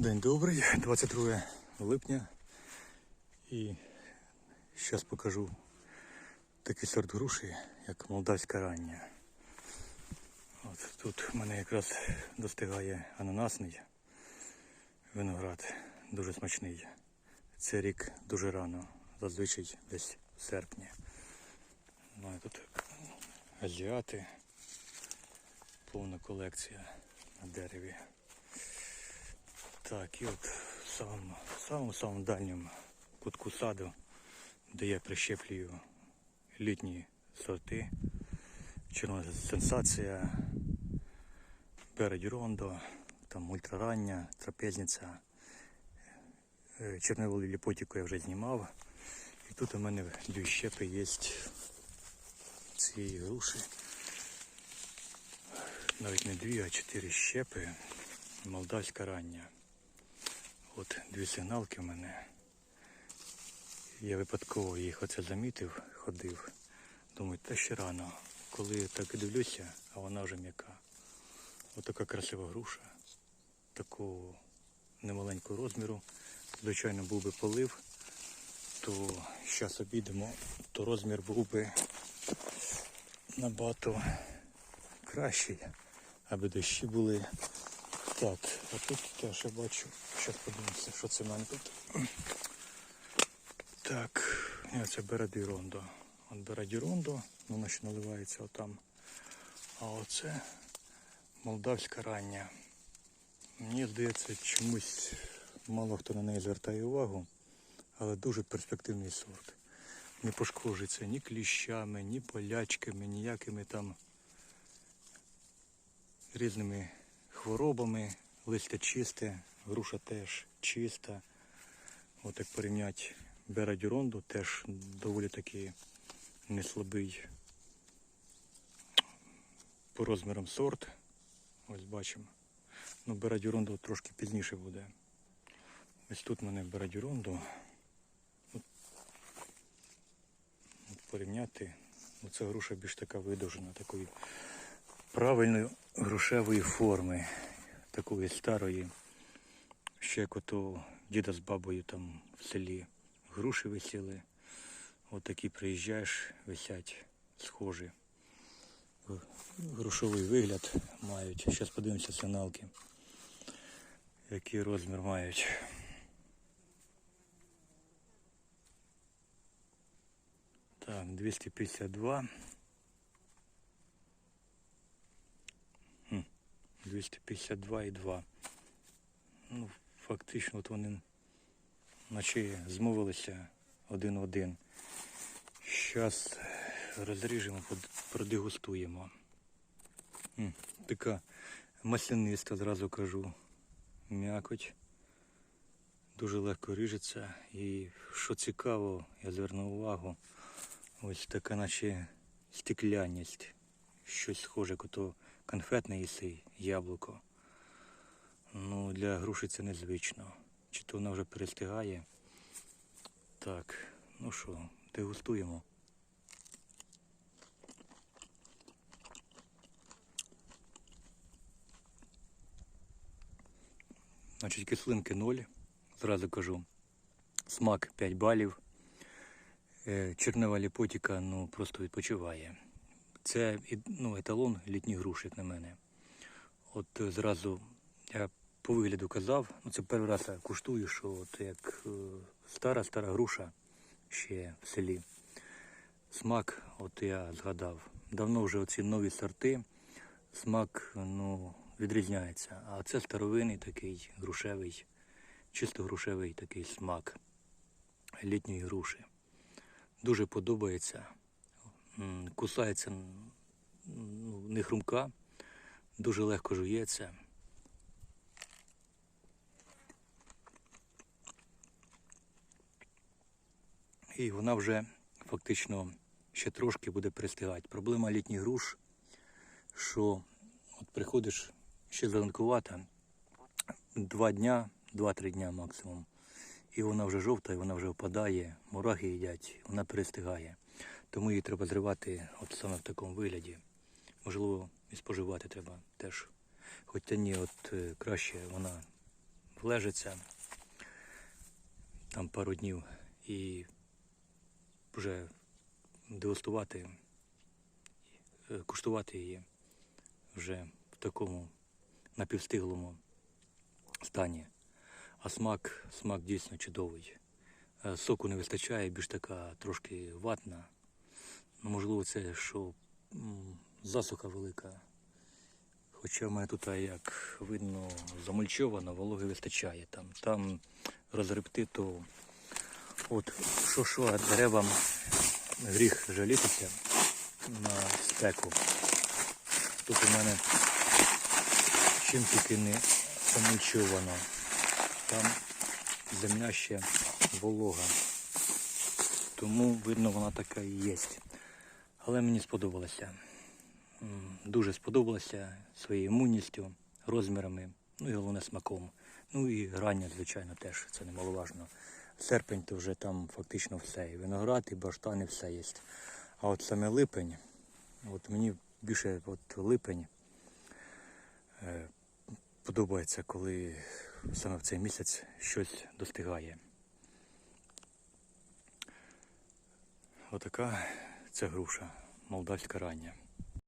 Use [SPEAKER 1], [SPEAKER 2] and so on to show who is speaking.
[SPEAKER 1] День добрий, 22 липня. І зараз покажу такий сорт груші, як молдавська рання. От тут в мене якраз достигає ананасний виноград, дуже смачний. Це рік дуже рано, зазвичай десь в серпні. Ну, тут азіати, повна колекція на дереві. Так, і от в самому самому дальньому кутку саду, де я прищеплюю літні сорти. Червона сенсація, Рондо, там ультрарання, трапезниця. Е, Черневу ліпотіку я вже знімав. І тут у мене дві щепи є цієї груші. Навіть не дві, а чотири щепи. Молдавська рання. От дві сигналки в мене. Я випадково їх оце замітив, ходив. Думаю, та ще рано. Коли я так дивлюся, а вона вже м'яка. Ось така красива груша. Такого немаленького розміру. Звичайно, був би полив, то зараз обійдемо, то розмір був би набагато кращий, аби дощі були. Так, а тут теж я бачу. Зараз подивимося, що це в мене тут. Так, це Береді Рондо. От Береді Рондо, воно ще наливається отам. А оце молдавська рання. Мені здається, чомусь мало хто на неї звертає увагу, але дуже перспективний сорт. Не пошкоджується ні кліщами, ні полячками, ніякими там різними хворобами. Листя чисте, груша теж чиста. От як порівняти Берадюронду, теж доволі такий неслабий по розмірам сорт. Ось бачимо. Ну, Берадюронду трошки пізніше буде. Ось тут в мене от порівняти. Оця груша більш така видовжена, такої правильної грушевої форми такої старої, ще як ото діда з бабою там в селі груші висіли. От такі приїжджаєш, висять схожі. Грушовий вигляд мають. Зараз подивимося сигналки, який розмір мають. Так, 252. 252,2. Ну, фактично от вони наче змовилися один в один. Зараз розріжемо, продегустуємо. М, Така масляниста, зразу кажу. М'якоть. Дуже легко ріжеться. І що цікаво, я звернув увагу, ось така наче стекляність. Щось схоже, як ото конфетне їси, яблуко. Ну, для груші це незвично. Чи то вона вже перестигає. Так, ну що, дегустуємо. Значить, кислинки 0, зразу кажу. Смак 5 балів. Е, Чернева ліпотіка ну, просто відпочиває. Це ну, еталон літніх груш, як на мене. От е, зразу я по вигляду казав, ну це перший раз я куштую, що от як е, стара стара груша ще в селі. Смак, от я згадав. Давно вже оці нові сорти, смак ну, відрізняється. А це старовинний такий грушевий, чисто грушевий такий смак літньої груші. Дуже подобається. Кусається не хрумка, дуже легко жується. І вона вже фактично ще трошки буде пристигати. Проблема літніх груш, що от приходиш ще зеленкувата, два дня, два-три дня максимум. І вона вже жовта, і вона вже впадає, мурахи їдять, вона перестигає. Тому її треба зривати от саме в такому вигляді. Можливо, і споживати треба теж. Хоча ні, от е, краще вона влежиться там пару днів і вже дегустувати, е, куштувати її вже в такому напівстиглому стані. А смак, смак дійсно чудовий. Е, Соку не вистачає, більш така трошки ватна. Ну, можливо, це що засуха велика. Хоча в мене тут, як видно, замульчовано, вологи вистачає. Там, там розгребти, то от що що, деревам гріх жалітися на спеку. Тут у мене чим тільки не замульчовано. Там земля ще волога. Тому видно вона така і є. Але мені сподобалося. Дуже сподобалося своєю імунністю, розмірами, ну і головне смаком. Ну і грання, звичайно, теж це немаловажно. Серпень то вже там фактично все. І виноград, і баштани, все є. А от саме липень, от мені більше от липень е, подобається, коли саме в цей місяць щось достигає. Отака це груша, молдавська рання.